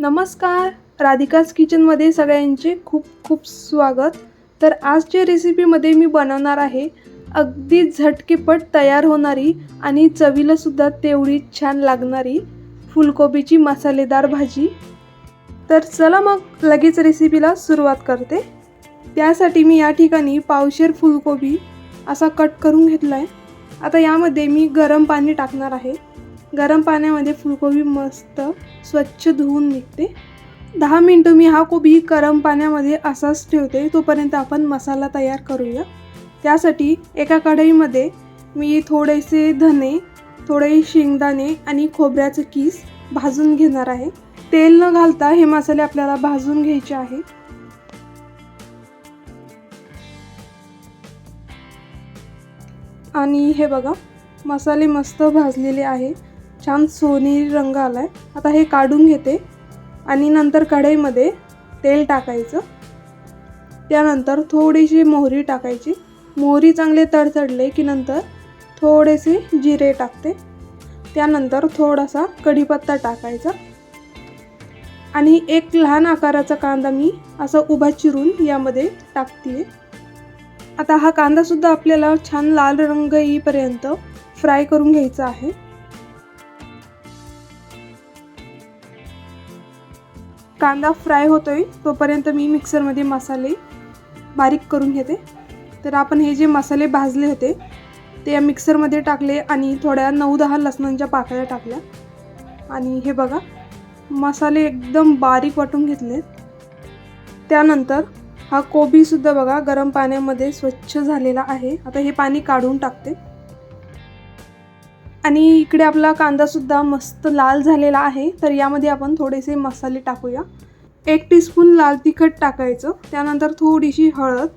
नमस्कार. राधिकाज किचनमध्ये सगळ्यांचे खूप खूप स्वागत. तर आजच्या रेसिपीमध्ये मी बनवणार आहे अगदी झटकेपट तयार होणारी आणि चवीलासुद्धा तेवढी छान लागणारी फुलकोबीची मसालेदार भाजी. तर चला मग लगेच रेसिपीला सुरुवात करते. त्यासाठी मी या ठिकाणी पावशेर फुलकोबी असा कट करून घेतला आहे आता यामध्ये मी गरम पाणी टाकणार आहे. गरम पाण्यामध्ये फुलकोबी मस्त स्वच्छ धुवून निघते. दहा मिनटं मी हा कोबी गरम पाण्यामध्ये असाच ठेवते तोपर्यंत आपण मसाला तयार करूया. त्यासाठी एका कढईमध्ये मी थोडेसे धने थोडे शेंगदाणे आणि खोबऱ्याचं कीस भाजून घेणार आहे. तेल न घालता हे मसाले आपल्याला भाजून घ्यायचे आहे. आणि हे बघा मसाले मस्त भाजलेले आहे. छान सोनेरी रंग आला आहे आता हे काढून घेते. आणि नंतर कढईमध्ये तेल टाकायचं. त्यानंतर थोडीशी मोहरी टाकायची. मोहरी चांगले तडतडले की नंतर थोडेसे जिरे टाकते. त्यानंतर थोडासा कढीपत्ता टाकायचा. आणि एक लहान आकाराचा कांदा मी असा उभा चिरून यामध्ये टाकते आता हा कांदासुद्धा आपल्याला छान लाल रंग येईपर्यंत फ्राय करून घ्यायचा आहे. कांदा फ्राय होतो आहे तोपर्यंत मी मिक्सरमध्ये मसाले बारीक करून घेते. तर आपण हे जे मसाले भाजले होते ते या मिक्सरमध्ये टाकले आणि थोड्या नऊ दहा लसणांच्या पाकळ्या टाकल्या. आणि हे बघा मसाले एकदम बारीक वाटून घेतले. त्यानंतर हा कोबीसुद्धा बघा गरम पाण्यामध्ये स्वच्छ झालेला आहे. आता हे पाणी काढून टाकते. आणि इकडे आपला कांदासुद्धा मस्त लाल झालेला आहे. तर यामध्ये आपण थोडेसे मसाले टाकूया. एक टीस्पून लाल तिखट टाकायचं. त्यानंतर थोडीशी हळद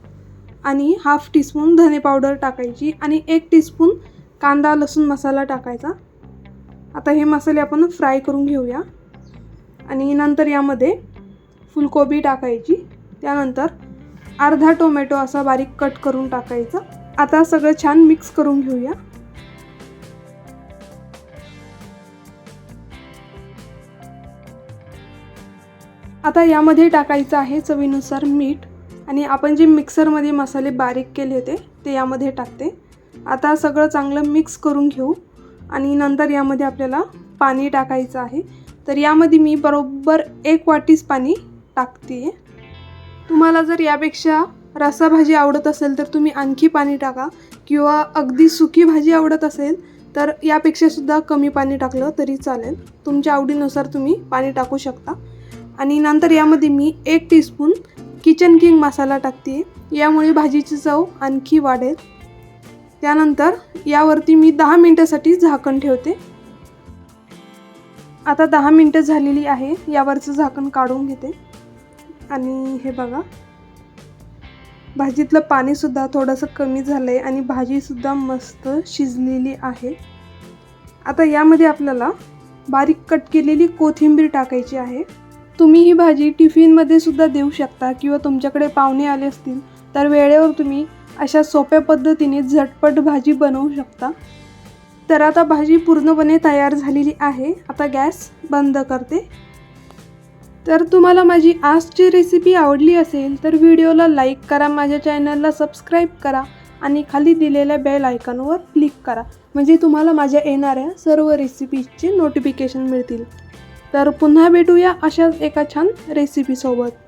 आणि हाफ टीस्पून धने पावडर टाकायची आणि एक टीस्पून कांदा लसूण मसाला टाकायचा. आता हे मसाले आपण फ्राय करून घेऊया. आणि नंतर यामध्ये फुलकोबी टाकायची. त्यानंतर अर्धा टोमॅटो असा बारीक कट करून टाकायचा. आता सगळं छान मिक्स करून घेऊया. आता यामध्ये टाकायचं आहे चवीनुसार मीठ आणि आपण जे मिक्सरमध्ये मसाले बारीक केले होते ते यामध्ये टाकते. आता सगळं चांगलं मिक्स करून घेऊ आणि नंतर यामध्ये आपल्याला पाणी टाकायचं आहे. तर यामध्ये मी बरोबर एक वाटीच पाणी टाकते तुम्हाला जर यापेक्षा रसाभाजी आवडत असेल तर तुम्ही आणखी पाणी टाका किंवा अगदी सुकी भाजी आवडत असेल तर यापेक्षासुद्धा कमी पाणी टाकलं तरी चालेल. तुमच्या आवडीनुसार तुम्ही पाणी टाकू शकता. आणि नंतर यामध्ये मी एक टीस्पून किचन किंग मसाला टाकते. यामुळे भाजीची चव आणखी वाढेल. त्यानंतर यावरती मी दहा मिनटासाठी झाकण ठेवते. आता दहा मिनटं झालेली आहे. यावरचं झाकण काढून घेते. आणि हे बघा. भाजीतलं पाणीसुद्धा थोडंसं कमी झालं आहे आणि भाजीसुद्धा मस्त शिजलेली आहे. आता यामध्ये आपल्याला बारीक कट केलेली कोथिंबीर टाकायची आहे. तुम्ही ही भाजी टिफिनमध्ये सुद्धा देऊ शकता किंवा तुमच्याकडे पाहुणे आले असतील तर वेळेवर तुम्ही अशा सोप्या पद्धतीने झटपट भाजी बनवू शकता. तर आता भाजी पूर्णपणे तयार झालेली आहे. आता गॅस बंद करते. तर तुम्हाला माझी आजची रेसिपी आवडली असेल तर व्हिडिओला लाईक करा माझ्या चॅनलला सबस्क्राईब करा आणि खाली दिलेल्या बेल आयकॉनवर क्लिक करा. म्हणजे तुम्हाला माझ्या येणाऱ्या सर्व रेसिपीजचे नोटिफिकेशन मिळतील. तर पुन्हा भेटूया अशाच एका छान रेसिपीसोबत